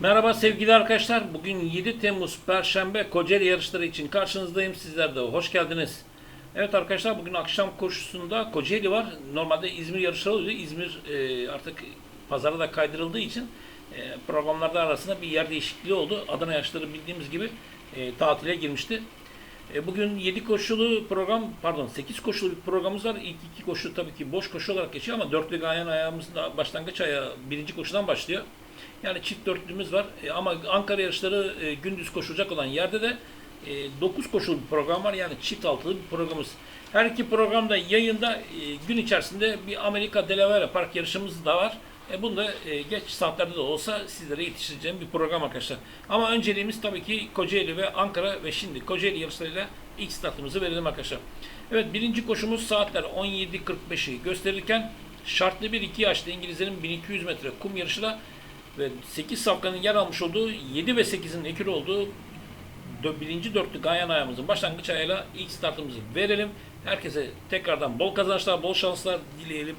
Merhaba sevgili arkadaşlar. Bugün 7 Temmuz Perşembe Kocaeli yarışları için karşınızdayım. Sizler de hoş geldiniz. Evet arkadaşlar bugün akşam koşusunda Kocaeli var. Normalde İzmir yarışları oluyor. İzmir e, artık pazara da kaydırıldığı için e, programlarda arasında bir yer değişikliği oldu. Adana yarışları bildiğimiz gibi e, tatile girmişti. E, bugün 7 koşulu program, pardon 8 koşulu bir programımız var. İlk iki koşu tabii ki boş koşu olarak geçiyor ama dörtlü gayen ayağımız da başlangıç ayağı birinci koşudan başlıyor. Yani çift dörtlümüz var. E, ama Ankara yarışları e, gündüz koşulacak olan yerde de e, 9 koşulu bir program var. Yani çift altılı bir programımız. Her iki programda yayında e, gün içerisinde bir Amerika Delaware Park yarışımız da var. E, bunu da e, geç saatlerde de olsa sizlere yetiştireceğim bir program arkadaşlar. Ama önceliğimiz tabii ki Kocaeli ve Ankara ve şimdi Kocaeli yarışlarıyla ilk startımızı verelim arkadaşlar. Evet birinci koşumuz saatler 17.45'i gösterirken şartlı bir iki yaşlı İngilizlerin 1200 metre kum yarışıyla ve 8 safkanın yer almış olduğu 7 ve 8'in ekür olduğu birinci dörtlü Gayan ayağımızın başlangıç ayağıyla ilk startımızı verelim. Herkese tekrardan bol kazançlar, bol şanslar dileyelim.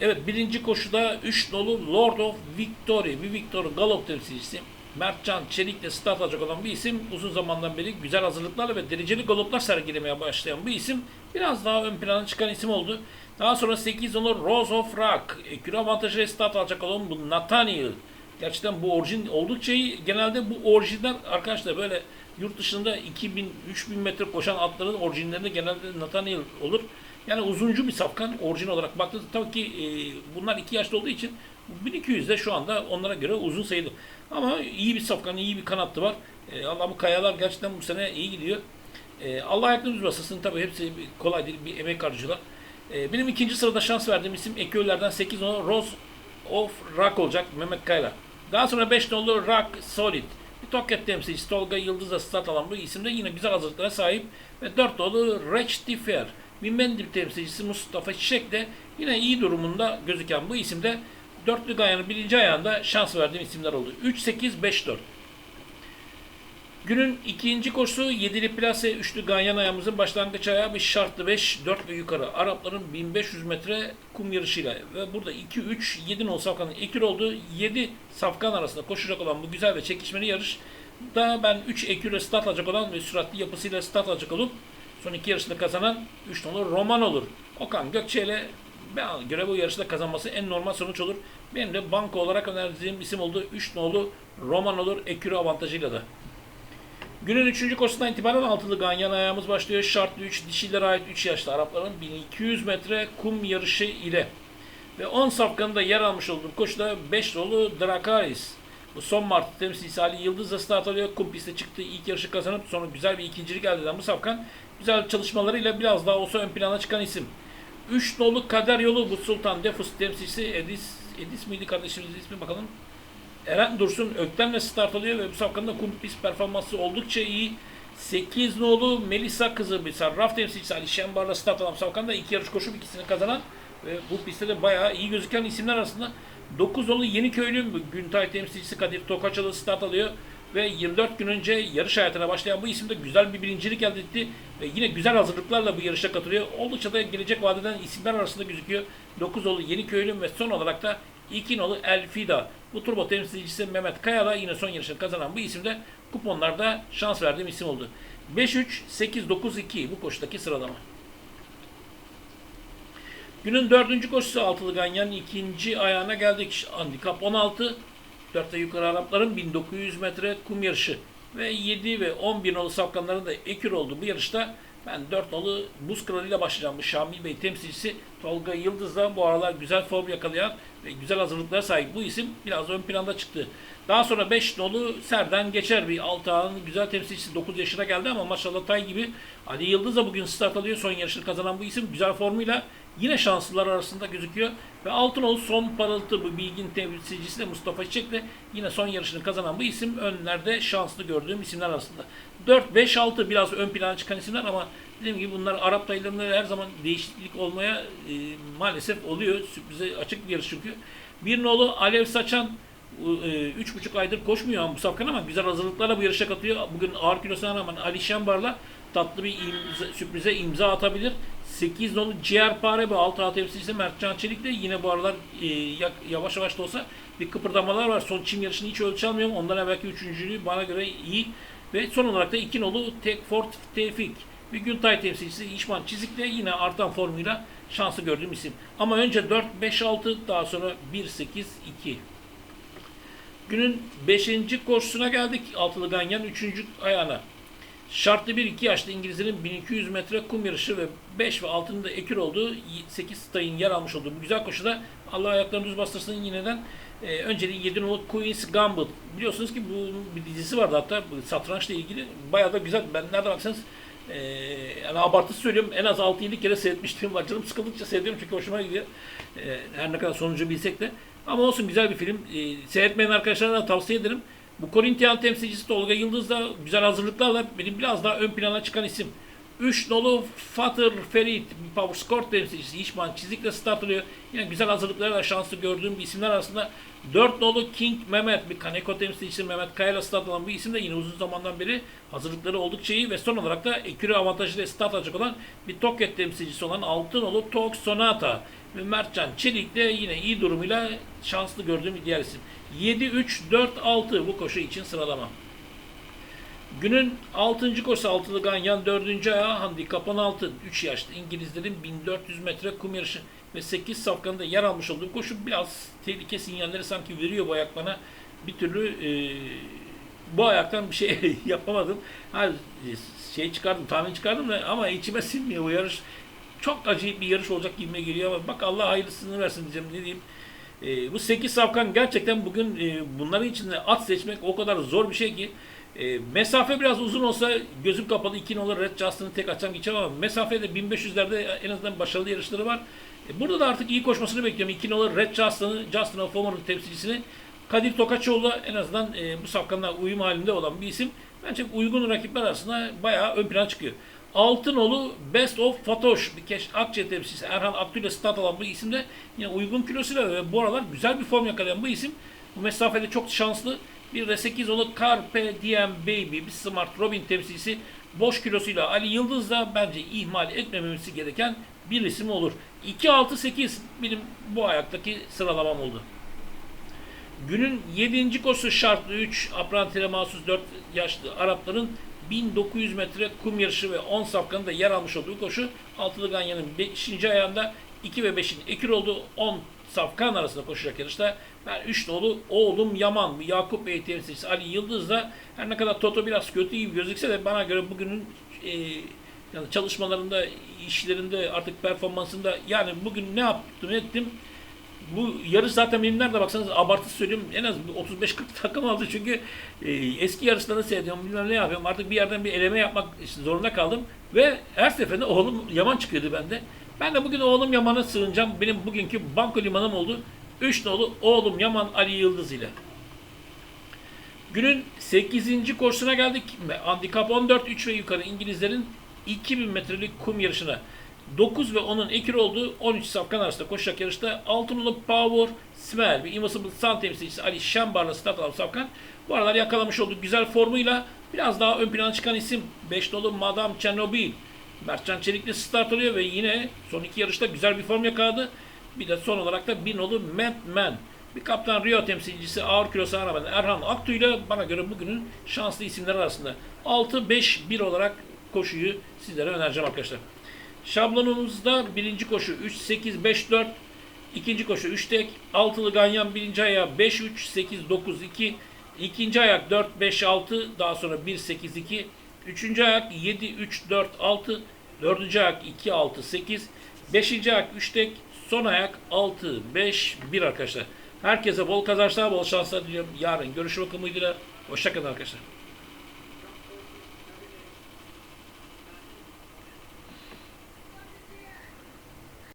Evet birinci koşuda 3 nolu Lord of Victory, bir Victor Galop temsilcisi. Mertcan Çelik'le start alacak olan bir isim. Uzun zamandan beri güzel hazırlıklarla ve dereceli galoplar sergilemeye başlayan bir isim. Biraz daha ön plana çıkan isim oldu. Daha sonra 8 nolu Rose of Rock. Kilo avantajı start alacak olan bu Nathaniel. Gerçekten bu orijin oldukça iyi. Genelde bu orijinler arkadaşlar böyle yurt dışında 2000-3000 metre koşan atların orijinlerinde genelde Nathaniel olur. Yani uzuncu bir safkan orijin olarak baktığınızda tabii ki e, bunlar 2 yaşlı olduğu için 1200 de şu anda onlara göre uzun sayılır. Ama iyi bir safkan, iyi bir kanattı var. E, Allah bu kayalar gerçekten bu sene iyi gidiyor. E, Allah ayaklarınız basılsın. Tabii hepsi kolay değil. Bir emek harcıyorlar. E, benim ikinci sırada şans verdiğim isim Eköller'den 8 nolu Rose of Rock olacak Mehmet Kayla. Daha sonra 5 nolu Rock Solid. Bir Toket temsilcisi Tolga Yıldız'la start alan bu isim de yine güzel hazırlıklara sahip. Ve 4 nolu Rectifier. Bir Mendip temsilcisi Mustafa Çiçek de yine iyi durumunda gözüken bu isim de dörtlü gayanın birinci ayağında şans verdiğim isimler oldu. 3-8-5-4. Günün ikinci koşusu yedili plase üçlü ganyan ayağımızın başlangıç ayağı bir şartlı 5, 4 ve yukarı. Arapların 1500 metre kum yarışıyla ve burada 2, 3, 7 nol safkanın ekür olduğu 7 safkan arasında koşacak olan bu güzel ve çekişmeli yarış da ben 3 ekürle start alacak olan ve süratli yapısıyla start alacak olup son iki yarışında kazanan 3 nolu Roman olur. Okan Gökçe ile ben göre bu yarışta kazanması en normal sonuç olur. Benim de banka olarak önerdiğim isim oldu. 3 nolu Roman olur ekürü avantajıyla da. Günün 3. koşusundan itibaren altılı ganyan ayağımız başlıyor. Şartlı 3 dişilere ait 3 yaşlı Arapların 1200 metre kum yarışı ile. Ve 10 safkanın da yer almış olduğu koşuda 5 dolu Drakaris. Bu son Mart temsilcisi Ali Yıldız'la start alıyor. Kum piste çıktı. ilk yarışı kazanıp sonra güzel bir ikincilik elde eden bu safkan güzel çalışmalarıyla biraz daha olsa ön plana çıkan isim. 3 nolu Kader Yolu bu Sultan Defus temsilcisi Edis, Edis miydi kardeşimizin ismi bakalım. Eren Dursun Ökten'le start alıyor ve bu safkanın da kum pist performansı oldukça iyi. 8 nolu Melisa kızı bir sarraf temsilcisi Ali Şembar'la start alan safkan da iki yarış koşup ikisini kazanan ve bu pistte de bayağı iyi gözüken isimler arasında. 9 nolu Yeniköylü Güntay temsilcisi Kadir Tokaçalı start alıyor ve 24 gün önce yarış hayatına başlayan bu isim de güzel bir birincilik elde etti ve yine güzel hazırlıklarla bu yarışa katılıyor. Oldukça da gelecek vadeden isimler arasında gözüküyor. 9 nolu Yeniköylü ve son olarak da 2 nolu Elfida. Bu turbo temsilcisi Mehmet Kayala yine son yarışını kazanan bu isim de kuponlarda şans verdiğim isim oldu. 5-3, 8-9-2 bu koşudaki sıralama. Günün dördüncü koşusu altılı ganyanın ikinci ayağına geldik. Handikap 16. 4'te yukarı Arapların 1900 metre kum yarışı. Ve 7 ve 11 nolu safkanların da ekür oldu bu yarışta. Ben 4 nolu buz kralıyla başlayacağım. Bu Şamil Bey temsilcisi Tolga Yıldız da bu aralar güzel form yakalayan ve güzel hazırlıklara sahip bu isim biraz ön planda çıktı. Daha sonra 5 nolu Serden geçer bir Altağ'ın güzel temsilcisi 9 yaşına geldi ama maşallah Tay gibi Ali Yıldız da bugün start alıyor. Son yarışını kazanan bu isim güzel formuyla yine şanslılar arasında gözüküyor. Ve Altınoğlu son parıltı bu bilgin temsilcisi de Mustafa Çiçek yine son yarışını kazanan bu isim önlerde şanslı gördüğüm isimler arasında. 4, 5, 6 biraz ön plana çıkan isimler ama dediğim gibi bunlar Arap dayılarında her zaman değişiklik olmaya e, maalesef oluyor. Sürprize açık bir yarış çünkü. Bir nolu Alev Saçan e, üç buçuk aydır koşmuyor bu safkan ama güzel hazırlıklarla bu yarışa katılıyor. Bugün ağır kilosuna rağmen Ali Şembar'la tatlı bir imza, sürprize imza atabilir. 8 nolu ciğerpare ve 6 A temsilcisi Mertcan Çelik de yine bu aralar e, yavaş yavaş da olsa bir kıpırdamalar var. Son çim yarışını hiç ölçü almıyorum. Ondan evvelki üçüncülüğü bana göre iyi. Ve son olarak da 2 nolu Tekfort Tevfik. Bir Güntay temsilcisi İşman Çizik'le yine artan formuyla şansı gördüğüm isim. Ama önce 4, 5, 6 daha sonra 1, 8, 2. Günün 5. koşusuna geldik. Altılı Ganyan 3. ayağına. Şartlı bir 2 yaşlı İngilizlerin 1200 metre kum yarışı ve 5 ve 6'nın da ekür olduğu 8 stayın yer almış olduğu bu güzel koşuda Allah ayaklarını düz bastırsın yineden e, önceliği 7 numaralı Queen's Gambit. Biliyorsunuz ki bu bir dizisi vardı hatta satrançla ilgili. Bayağı da güzel. Ben nerede baksanız e, yani abartısı söylüyorum en az 6-7 kere seyretmiştim. Bak canım sıkıldıkça seyrediyorum çünkü hoşuma gidiyor. E, her ne kadar sonucu bilsek de. Ama olsun güzel bir film. E, seyretmeyen arkadaşlara da tavsiye ederim. Bu Korintiyal temsilcisi Tolga Yıldız da güzel hazırlıklarla benim biraz daha ön plana çıkan isim. 3 nolu Fatır Ferit, Power Score temsilcisi İşman Çizik'le start alıyor. Yine güzel hazırlıklarla şanslı gördüğüm bir isimler arasında 4 nolu King Mehmet, bir Kaneko temsilcisi Mehmet Kaya'yla start alan bu isim de yine uzun zamandan beri hazırlıkları oldukça iyi ve son olarak da ekürü avantajıyla start alacak olan bir Toket temsilcisi olan 6 nolu Tok Sonata ve Mertcan Çelik de yine iyi durumuyla şanslı gördüğüm bir diğer isim. 7-3-4-6 bu koşu için sıralama. Günün 6. koşusu altılı ganyan 4. ayağı handikap 16 3 yaşlı İngilizlerin 1400 metre kum yarışı ve 8 safkanında yer almış olduğu koşu biraz tehlike sinyalleri sanki veriyor bu ayak bana. Bir türlü e, bu ayaktan bir şey yapamadım. Ha, şey çıkardım, tahmin çıkardım da ama içime sinmiyor bu yarış. Çok acayip bir yarış olacak gibime geliyor ama bak Allah hayırlısını versin diyeceğim ne diyeyim. E, bu 8 safkan gerçekten bugün e, bunların içinde at seçmek o kadar zor bir şey ki e, mesafe biraz uzun olsa gözüm kapalı 2 olur Red Justin'ı tek açacağım geçeceğim ama mesafede 1500'lerde en azından başarılı yarışları var. E, burada da artık iyi koşmasını bekliyorum. 2 olur Red Justin'ı, Justin O'Former'ın temsilcisini Kadir Tokaçoğlu en azından e, bu safkanla uyum halinde olan bir isim. Bence uygun rakipler arasında bayağı ön plana çıkıyor. Altınolu Best of Fatoş bir keş Akçe temsilcisi Erhan Akgül ile start alan bu isim de yine uygun kilosuyla ve bu aralar güzel bir form yakalayan bu isim bu mesafede çok şanslı. Bir de 8 olu Carpe Diem Baby bir Smart Robin temsilcisi boş kilosuyla Ali Yıldız da bence ihmal etmememiz gereken bir isim olur. 2-6-8 benim bu ayaktaki sıralamam oldu. Günün 7. koşusu şartlı 3 Aprantile mahsus 4 yaşlı Arapların 1900 metre kum yarışı ve 10 safkanın da yer almış olduğu koşu Altılı Ganyan'ın 5. ayağında 2 ve 5'in ekür olduğu 10 safkan arasında koşacak yarışta ben 3 dolu oğlum Yaman, Yakup Bey temsilcisi Ali Yıldız da her ne kadar Toto biraz kötü gibi gözükse de bana göre bugünün e, yani çalışmalarında, işlerinde artık performansında yani bugün ne yaptım ettim bu yarış zaten benim nerede baksanız abartı söylüyorum en az 35-40 takım aldı çünkü e, eski yarışları seyrediyorum bilmem ne yapıyorum artık bir yerden bir eleme yapmak zorunda kaldım ve her seferinde oğlum Yaman çıkıyordu bende. Ben de bugün oğlum Yaman'a sığınacağım. Benim bugünkü banko limanım oldu. 3 nolu oğlum Yaman Ali Yıldız ile. Günün 8. koşusuna geldik. Handikap 14 3 ve yukarı İngilizlerin 2000 metrelik kum yarışına 9 ve 10'un ekür olduğu 13 safkan arasında koşacak yarışta Altınolu Power Smell ve Impossible Sun temsilcisi Ali Şambar'la start alan safkan bu aralar yakalamış olduğu güzel formuyla biraz daha ön plana çıkan isim 5 nolu Madame Chernobyl Mertcan Çelikli start alıyor ve yine son iki yarışta güzel bir form yakaladı. Bir de son olarak da bir nolu Madman. Bir Kaptan Rio temsilcisi ağır kilosuna rağmen Erhan Aktu ile bana göre bugünün şanslı isimler arasında. 6-5-1 olarak koşuyu sizlere önereceğim arkadaşlar. Şablonumuzda birinci koşu 3-8-5-4, ikinci koşu 3 tek, altılı ganyan birinci ayağı 5-3-8-9-2, ikinci ayak 4-5-6, daha sonra 1-8-2, üçüncü ayak 7-3-4-6, dördüncü ayak 2-6-8, beşinci ayak 3 tek, son ayak 6-5-1 arkadaşlar. Herkese bol kazançlar, bol şanslar diliyorum. Yarın görüşmek umuduyla. Hoşçakalın arkadaşlar.